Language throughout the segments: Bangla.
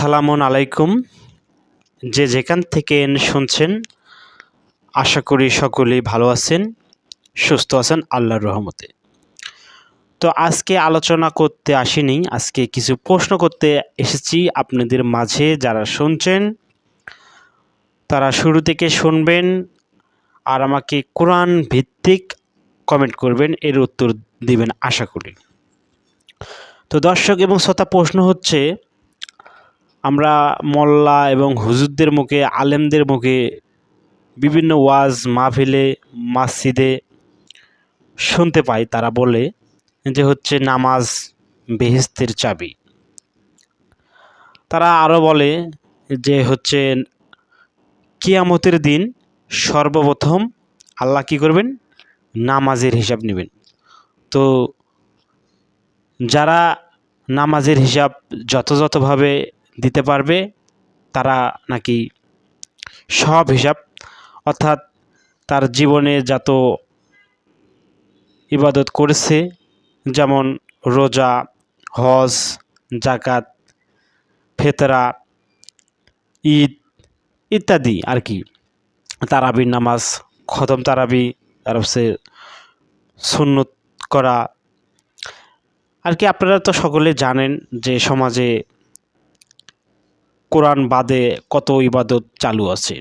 আসসালামু আলাইকুম। যে যেখান থেকে শুনছেন, আশা করি সকলেই ভালো আছেন, সুস্থ আছেন, আল্লাহর রহমতে। তো আজকে আলোচনা করতে আসিনি, আজকে কিছু প্রশ্ন করতে এসেছি আপনাদের মাঝে যারা শুনছেন, তারা শুরু থেকে শুনবেন আর আমাকে কোরআন ভিত্তিক কমেন্ট করবেন, এর উত্তর দিবেন আশা করি। তো দর্শক এবং শ্রোতা প্রশ্ন হচ্ছে আমরা মোল্লা এবং হুজুরদের মুখে, আলেমদের মুখে বিভিন্ন ওয়াজ মাহফিলে, মসজিদে শুনতে পাই, তারা বলে যে হচ্ছে নামাজ বেহেস্তের চাবি। তারা আরও বলে যে হচ্ছে কিয়ামতের দিন সর্বপ্রথম আল্লাহ কী করবেন? নামাজের হিসাব নেবেন। তো যারা নামাজের হিসাব যথাযথভাবে দিতে পারবে, তারা নাকি সব হিসাব, অর্থাৎ তার জীবনে যত ইবাদত করেছে, যেমন রোজা, হজ জাকাত ফেতরা, ঈদ ইত্যাদি আর কি। তারাবির নামাজ, খতম তারাবি, তার হচ্ছে সুন্নত করা। আর কি আপনারা তো সকলে জানেন যে সমাজে কোরআন বাদে কত ইবাদত চালু আছে।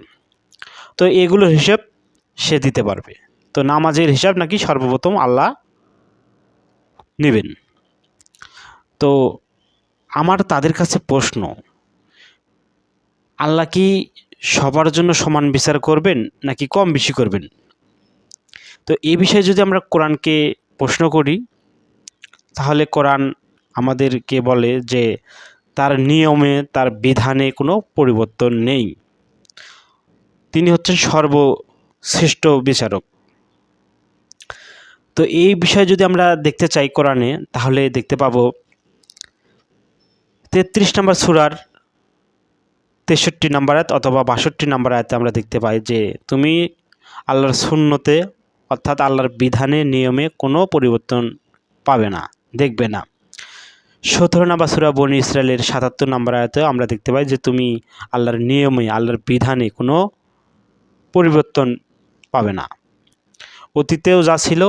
তো এগুলোর হিসাব সে দিতে পারবে। তো নামাজের হিসাব নাকি সর্বপ্রথম আল্লাহ নেবেন। তো আমার তাদের কাছে প্রশ্ন, আল্লাহ কি সবার জন্য সমান বিচার করবেন নাকি কম বেশি করবেন? তো এই বিষয়ে যদি আমরা কোরআনকে প্রশ্ন করি, তাহলে কোরআন আমাদেরকে বলে যে তার নিয়মে, তার বিধানে কোনো পরিবর্তন নেই। তিনি হচ্ছেন সর্বশ্রেষ্ঠ বিচারক। তো এই বিষয়ে যদি আমরা দেখতে চাই কোরআনে, তাহলে দেখতে পাবো তেত্রিশ নম্বর সুরার তেষট্টি নম্বর আয়াত অথবা বাষট্টি নম্বর আয়াতে আমরা দেখতে পাই যে, তুমি আল্লাহর শূন্যতে অর্থাৎ আল্লাহর বিধানে, নিয়মে কোনো পরিবর্তন পাবে না, দেখবে না। সতেরো নম্বর সুরা বনি ইসরায়েলের সাতাত্তর নম্বর আয়াতেও আমরা দেখতে পাই যে তুমি আল্লাহর নিয়মে, আল্লাহর বিধানে কোনো পরিবর্তন পাবে না। অতীতেও যা ছিল,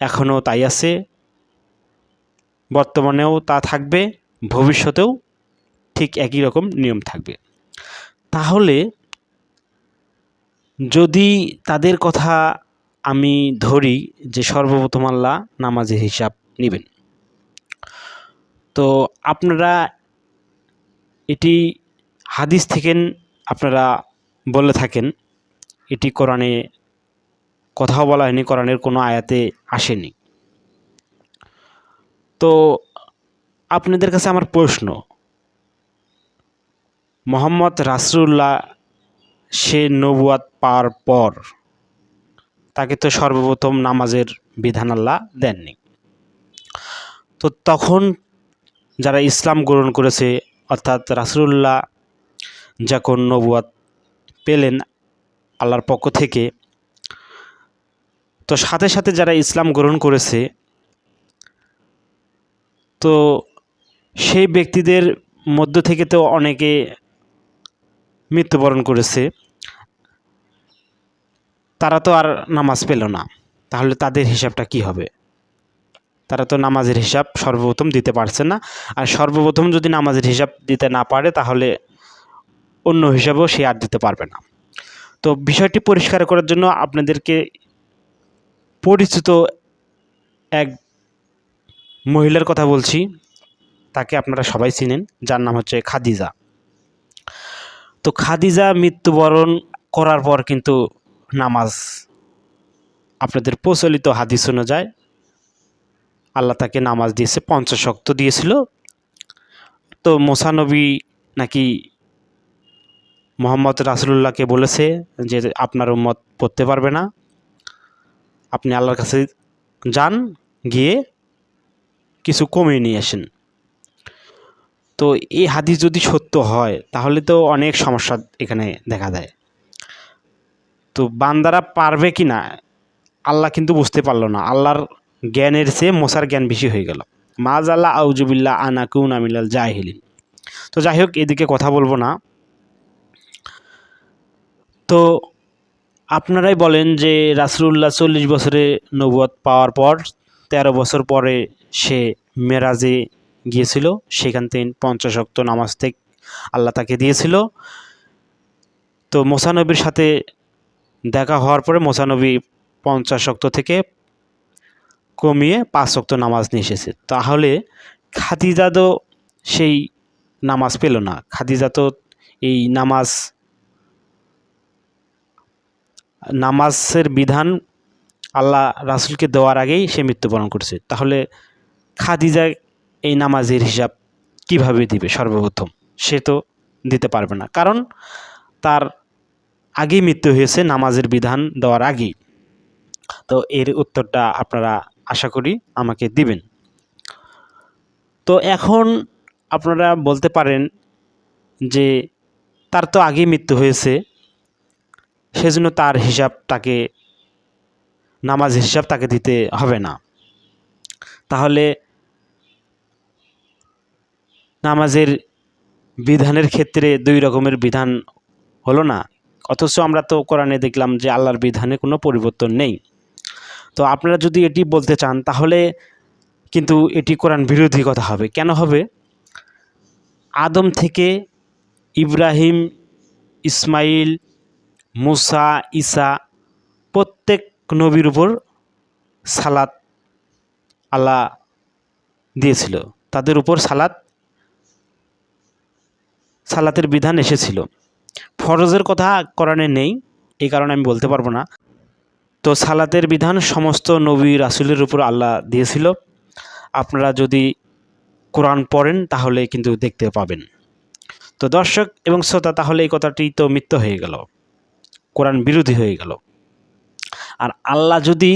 এখনও তাই আছে। বর্তমানেও তা থাকবে, ভবিষ্যতেও ঠিক একই রকম নিয়ম থাকবে। তাহলে যদি তাদের কথা আমি ধরি যে সর্বপ্রথম আল্লাহ নামাজের হিসাব নেবেন তো আপনারা এটি হাদিস থেকে আপনারা বলে থাকেন, এটি কোরআনে কথাও বলা হয়নি, কোরআনের কোনো আয়াতে আসেনি। তো আপনাদের কাছে আমার প্রশ্ন, মোহাম্মদ রাসুল্লাহ সে নবুয়াত পাওয়ার পর তাকে তো সর্বপ্রথম নামাজের বিধান আল্লাহ দেননি। তো তখন যারা ইসলাম গ্রহণ করেছে, অর্থাৎ রাসুল্লাহ যখন নবুয়াত পেলেন আল্লাহর পক্ষ থেকে, তো সাথে সাথে যারা ইসলাম গ্রহণ করেছে, তো সেই ব্যক্তিদের মধ্য থেকে তো অনেকে মৃত্যুবরণ করেছে, তারা তো আর নামাজ পেল না। তাহলে তাদের হিসাবটা কি হবে? তারা তো নামাজের হিসাব সর্বপ্রথম দিতে পারছে না। আর সর্বপ্রথম যদি নামাজের হিসাব দিতে না পারে, তাহলে অন্য হিসাবেও সে আর দিতে পারবে না। তো বিষয়টি পরিষ্কার করার জন্য আপনাদেরকে পরিচিত এক মহিলার কথা বলছি। তাকে আপনারা সবাই চিনেন, যার নাম হচ্ছে খাদিজা। তো খাদিজা মৃত্যুবরণ করার পর কিন্তু নামাজ আপনাদের প্রচলিত হাদিস অনুযায়ী আল্লাহ তাকে নামাজ দিয়েছে পঞ্চশক্ত দিয়েছিল। তো মোসানবী নাকি মোহাম্মদ রাসুল্লাহকে বলেছে যে, আপনার উম্মত পড়তে পারবে না। আপনি আল্লাহর কাছে যান, গিয়ে কিছু কমিয়ে নিয়ে আসেন। তো এই হাদিস যদি সত্য হয়, তাহলে তো অনেক সমস্যা এখানে দেখা দেয়। তো বান্দারা পারবে কি না আল্লাহ কিন্তু বুঝতে পারল না। আল্লাহর জ্ঞানের চেয়ে মশার জ্ঞান বেশি হয়ে গেল। মাজ আল্লাহ আউজুবিল্লা আনাকুন আমিলাল জাহিলিন। তো যাই হোক, এদিকে কথা বলব না। তো আপনারাই বলেন যে রাসুল্লাহ চল্লিশ বছরে নবুয়ত পাওয়ার পর, তেরো বছর পরে সে মেরাজে গিয়েছিল। সেখান থেকে পঞ্চাশ অক্ত নামাজ থেকে আল্লাহ তাকে দিয়েছিল। তো মোসানবীর সাথে দেখা হওয়ার পরে মোসানবী পঞ্চাশক্ত থেকে কমিয়ে পাঁচ অক্ত নামাজ নিয়ে এসেছে। তাহলে খাদিজা তো সেই নামাজ পেল না। খাদিজা তো এই নামাজ, নামাজের বিধান আল্লাহ রাসুলকে দেওয়ার আগেই সে মৃত্যুবরণ করছে। তাহলে খাদিজা এই নামাজের হিসাব কীভাবে দিবে সর্বপ্রথম? সে তো দিতে পারবে না। কারণ তার আগেই মৃত্যু হয়েছে নামাজের বিধান দেওয়ার আগেই। তো এর উত্তরটা আপনারা আশা করি আমাকে দিবেন। তো এখন আপনারা বলতে পারেন যে তার তো আগেই মৃত্যু হয়েছে, সেজন্য তার হিসাব তাকে, নামাজ হিসাব তাকে দিতে হবে না। তাহলে নামাজের বিধানের ক্ষেত্রে দুই রকমের বিধান হলো না, অথচ আমরা তো কোরআনে দেখলাম যে আল্লাহর বিধানে কোনো পরিবর্তন নেই। তো আপনারা যদি এটি বলতে চান, তাহলে কিন্তু এটি কোরআন বিরোধী কথা হবে। কেন হবে? আদম থেকে ইব্রাহিম, ইসমাইল, মুসা, ঈসা প্রত্যেক নবীর উপর সালাত আল্লাহ দিয়েছিল। তাদের উপর সালাত, সালাতের বিধান এসেছিল। ফরজের কথা কোরআনে নেই, এই কারণে আমি বলতে পারব না। তো সালাতের বিধান সমস্ত নবী রাসুলের উপর আল্লাহ দিয়েছিল। আপনারা যদি কোরআন পড়েন, তাহলে কিন্তু দেখতে পাবেন। তো দর্শক এবং শ্রোতা, তাহলে এই কথাটি তো মিথ্য হয়ে গেল। কোরআন বিরোধী হয়ে গেল। আর আল্লাহ যদি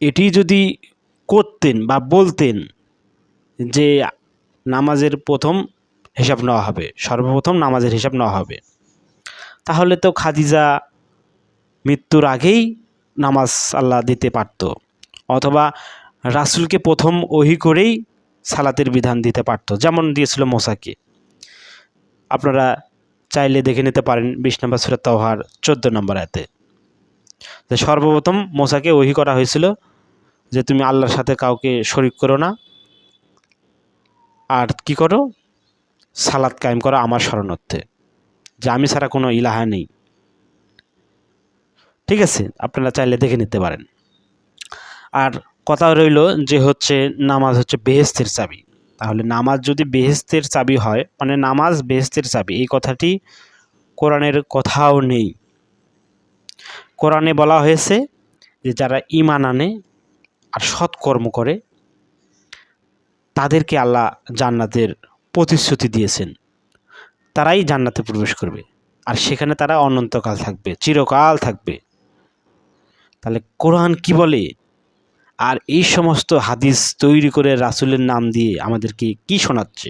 এটি যদি করতেন বা বলতেন যে নামাজের প্রথম হিসাব নেওয়া হবে, সর্বপ্রথম নামাজের হিসাব নেওয়া হবে, তাহলে তো খাদিজা মৃত্যুর আগেই নামাজ আল্লাহ দিতে পারত, অথবা রাসুলকে প্রথম ওহি করেই সালাতের বিধান দিতে পারত, যেমন দিয়েছিল মোসাকে। আপনারা চাইলে দেখে নিতে পারেন বিশ নম্বর সুরাত তহার চোদ্দ নম্বর এতে সর্বপ্রথম মোসাকে ওহি করা হয়েছিল যে তুমি আল্লাহর সাথে কাউকে শরিক করো না, আর কি করো? সালাদ কায়েম করো আমার শরণার্থে, যে আমি ছাড়া কোনো ইলাহা নেই। ঠিক আছে, আপনারা চাইলে দেখে নিতে পারেন। আর কথা রইল যে হচ্ছে নামাজ হচ্ছে বেহেস্তের চাবি। তাহলে নামাজ যদি বেহেস্তের চাবি হয় মানে নামাজ বেহেস্তের চাবি, এই কথাটি কোরআনের কথাও নেই। কোরআনে বলা হয়েছে যে যারা ইমান আনে আর সৎকর্ম করে, তাদেরকে আল্লাহ জান্নাতের প্রতিশ্রুতি দিয়েছেন। তারাই জান্নাতে প্রবেশ করবে। আর সেখানে তারা অনন্তকাল থাকবে, চিরকাল থাকবে। তাহলে কোরআন কি বলে? আর এই সমস্ত হাদিস তৈরি করে রাসুলের নাম দিয়ে আমাদেরকে কি শোনাচ্ছে?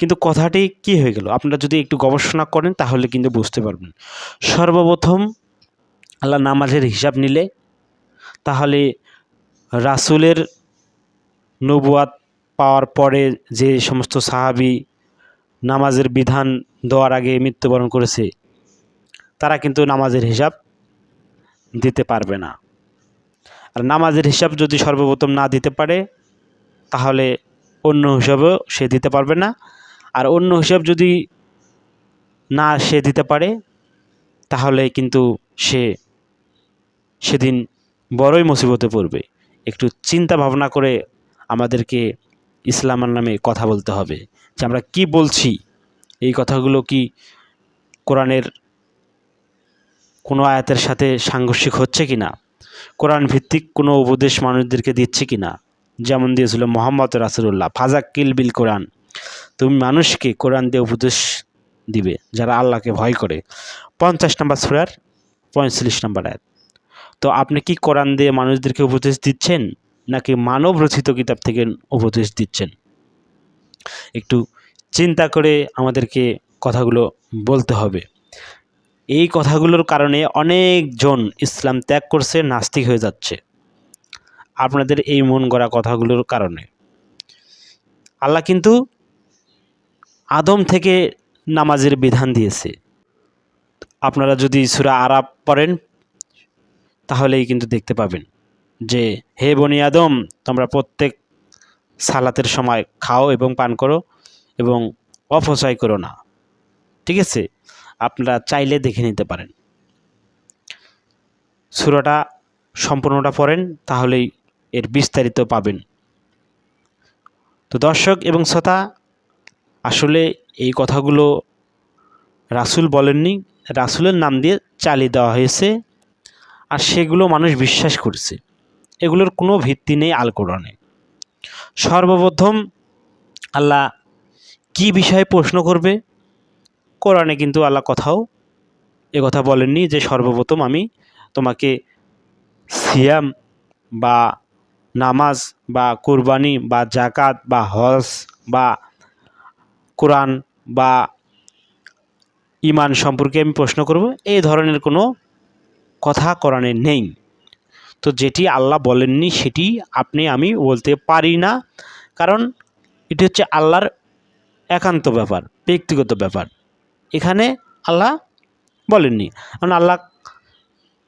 কিন্তু কথাটি কি হয়ে গেল? আপনারা যদি একটু গবেষণা করেন, তাহলে কিন্তু বুঝতে পারবেন। সর্বপ্রথম আল্লাহ নামাজের হিসাব নিলে, তাহলে রাসুলের নবুয়াত পাওয়ার পরে যে সমস্ত সাহাবি নামাজের বিধান দেওয়ার আগে মৃত্যুবরণ করেছে, তারা কিন্তু নামাজের হিসাব দিতে পারবে না। আর নামাজের হিসাব যদি সর্বপ্রথম না দিতে পারে, তাহলে অন্য হিসাবেও সে দিতে পারবে না। আর অন্য হিসাব যদি না সে দিতে পারে, তাহলে কিন্তু সে সেদিন বড়ই মুসিবতে পড়বে। একটু চিন্তা ভাবনা করে আমাদেরকে ইসলামের নামে কথা বলতে হবে যে আমরা কি বলছি? এই কথাগুলো কি কোরআনের কোনো আয়াতের সাথে সাংঘর্ষিক হচ্ছে কি না? কোরআন ভিত্তিক কোনো উপদেশ মানুষদেরকে দিচ্ছে কি না? যেমন দিয়েছিল মোহাম্মদ রাসুল্লাহ ফাজাক্কিল বিল কোরআন। তুমি মানুষকে কোরআন দিয়ে উপদেশ দিবে, যারা আল্লাহকে ভয় করে। পঞ্চাশ নম্বর সুরার পঁয়তাল্লিশ নম্বর আয়াত। তো আপনি কি কোরআন দিয়ে মানুষদেরকে উপদেশ দিচ্ছেন, নাকি মানব রচিত কিতাব থেকে উপদেশ দিচ্ছেন? একটু চিন্তা করে আমাদেরকে কথাগুলো বলতে হবে। এই কথাগুলোর কারণে অনেকজন ইসলাম ত্যাগ করছে, নাস্তিক হয়ে যাচ্ছে। আপনাদের এই মন গড়া কথাগুলোর কারণে। আল্লাহ কিন্তু আদম থেকে নামাজের বিধান দিয়েছে। আপনারা যদি সুরা আরাব পড়েন, তাহলেই কিন্তু দেখতে পাবেন যে, হে বনি আদম, তোমরা প্রত্যেক সালাতের সময় খাও এবং পান করো এবং অপচয় করো না। ঠিক আছে? আপনারা চাইলে দেখে নিতে পারেন। সুরাটা সম্পূর্ণটা পড়েন, তাহলেই এর বিস্তারিত পাবেন। তো দর্শক এবং শ্রোতা, আসলে এই কথাগুলো রাসুল বলেননি, রাসুলের নাম দিয়ে চালিয়ে দেওয়া হয়েছে, আর সেগুলো মানুষ বিশ্বাস করছে। এগুলোর কোনো ভিত্তি নেই আল কোরআনে। সর্বপ্রথম আল্লাহ কি বিষয়ে প্রশ্ন করবে? কোরআনে কিন্তু আল্লাহ কথাও এ কথা বলেননি যে সর্বপ্রথম আমি তোমাকে সিয়াম বা নামাজ বা কুরবানি বা জাকাত বা হজ বা কোরআন বা ইমান সম্পর্কে আমি প্রশ্ন করব। এই ধরনের কোনো কথা কোরআনে নেই। তো যেটি আল্লাহ বলেননি সেটি আপনি আমি বলতে পারি না। কারণ এটি হচ্ছে আল্লাহর একান্ত ব্যাপার, ব্যক্তিগত ব্যাপার। এখানে আল্লাহ বলেননি। কারণ আল্লাহ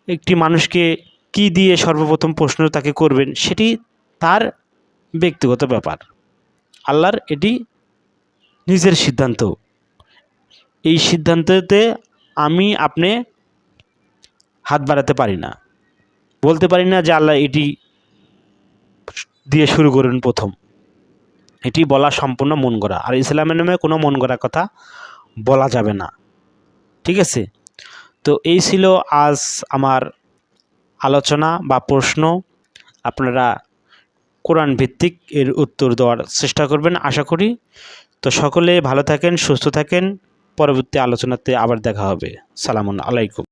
একটি মানুষকে কি দিয়ে সর্বপ্রথম প্রশ্ন তাকে করবেন, সেটি তার ব্যক্তিগত ব্যাপার। আল্লাহর এটি নিজের সিদ্ধান্ত। এই সিদ্ধান্ততে আমি, আপনি হাত বাড়াতে পারি না। বলতে পারি না যে আল্লাহ এটি দিয়ে শুরু করুন প্রথম। এটি বলা সম্পূর্ণ মন গড়া। আর ইসলামের নামে কোনো মন গড়া কথা বলা যাবে না। ঠিক আছে? তো এই ছিল আজ আমার আলোচনা বা প্রশ্ন। আপনারা কোরআন ভিত্তিক এর উত্তর দেওয়ার চেষ্টা করবেন, আশা করি। তো সকলে ভালো থাকেন, সুস্থ থাকেন। পরবর্তী আলোচনাতে আবার দেখা হবে। সালামুন আলাইকুম।